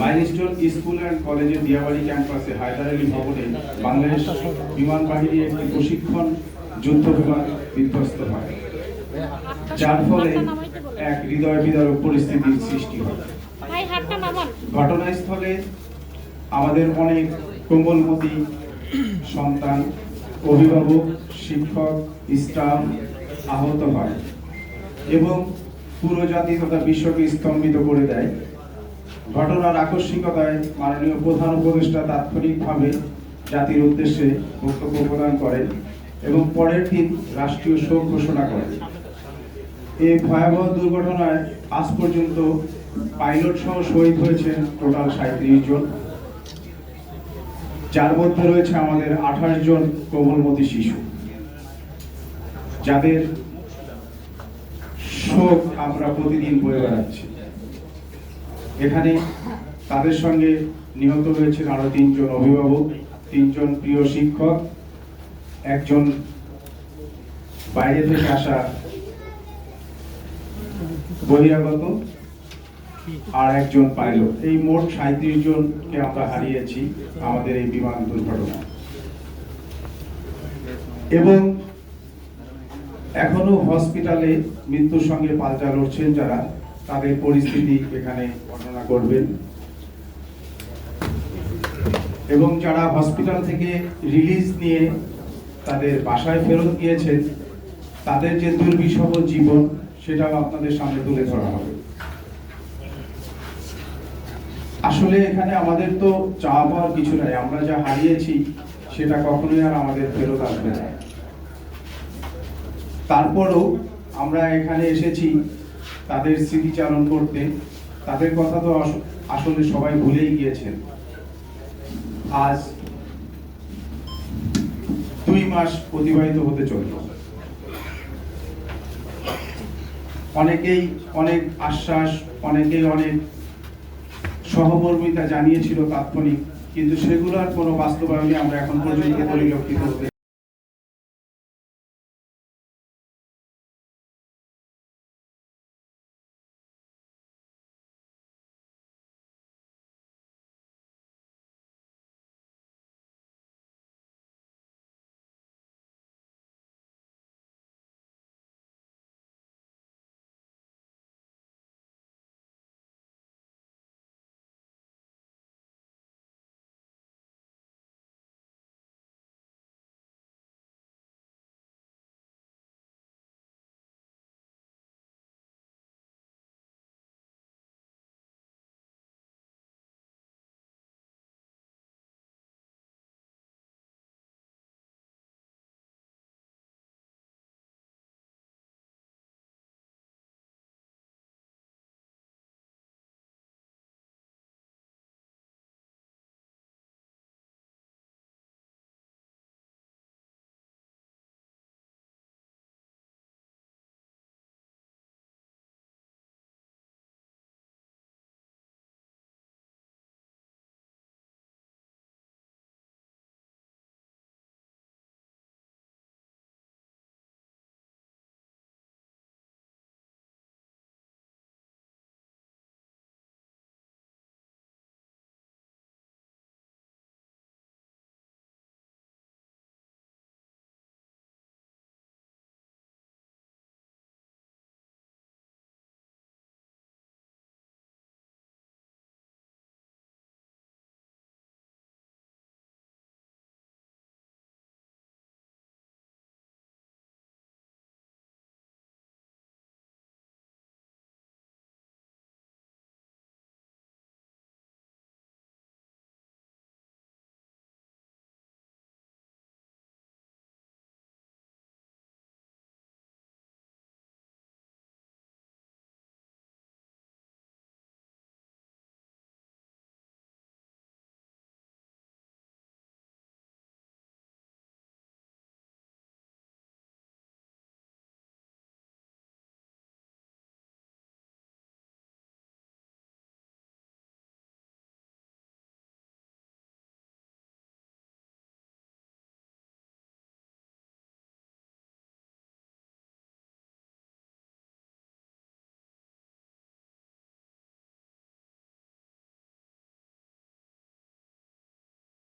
Milestone school and কলেজের দিয়াবাড়ি ক্যাম্পাসে হায়দার আলী ভবনে বাংলাদেশ বিমান বাহিনীর একটি প্রশিক্ষণ যুদ্ধ বিমান বিধ্বস্ত হয়, যার ফলে এক হৃদয় বিদারক পরিস্থিতির সৃষ্টি হয়। ঘটনাস্থলে আমাদের অনেক কোমলমতি সন্তান, অভিভাবক, শিক্ষক, স্টাফ আহত হয় এবং পুরো জাতি তথা বিশ্বকে স্তম্ভিত করে দেয়। ঘটনার আকস্মিকতায় মাননীয় প্রধান উপদেষ্টা তাৎক্ষণিকভাবে জাতির উদ্দেশ্যে বক্তব্য প্রদান করেন এবং পরের দিন রাষ্ট্রীয় শোক ঘোষণা করেন। এই ভয়াবহ দুর্ঘটনায় আজ পর্যন্ত পাইলট সহ শহীদ হয়েছেন টোটাল সাঁত্রিশ জন। যার মধ্যে রয়েছে আমাদের আঠাশ জন কোমলমতি শিশু। যাদের শোক আমরা প্রতিদিন বয়ে বেড়াচ্ছি। এখানে তাদের সঙ্গে নিহত হয়েছেন আরও তিনজন অভিভাবক, তিনজন প্রিয় শিক্ষক, একজন বাইরে থেকে আসা বহিরাগত আর একজন পাইলট। এই মোট সাঁত্রিশ জনকে আমরা হারিয়েছি আমাদের এই বিমান দুর্ঘটনা এবং এখনও হসপিটালে মৃত্যুর সঙ্গে পাল্টা লড়ছেন যারা। তাদের পরিস্থিতি এখানে বর্ণনা করবেন। এবং যারা হসপিটাল থেকে রিলিজ নিয়ে তাদের বাসায় ফেরত গিয়েছেন, তাদের যে দুর্বিষহ জীবন, সেটাও আপনাদের সামনে তুলে ধরা হবে। আসলে এখানে আমাদের তো চাওয়া পাওয়ার কিছু নাই, আমরা যা হারিয়েছি, সেটা কখনোই আর আমাদের ফেরত আসবে না। তারপরও আমরা এখানে এসেছি তাদের স্মৃতিচারণ করতে, তাদের কথা তো আসলে সবাই ভুলেই গিয়েছেন। আজ দুই মাস অতিবাহিত হতে চলল। অনেকেই অনেক আশ্বাস, অনেকেই অনেক সহমর্মিতা জানিয়েছিল তাৎক্ষণিক, কিন্তু সেগুলোর কোনো বাস্তবায়নে আমরা এখন পর্যন্ত পরিলক্ষিত হতে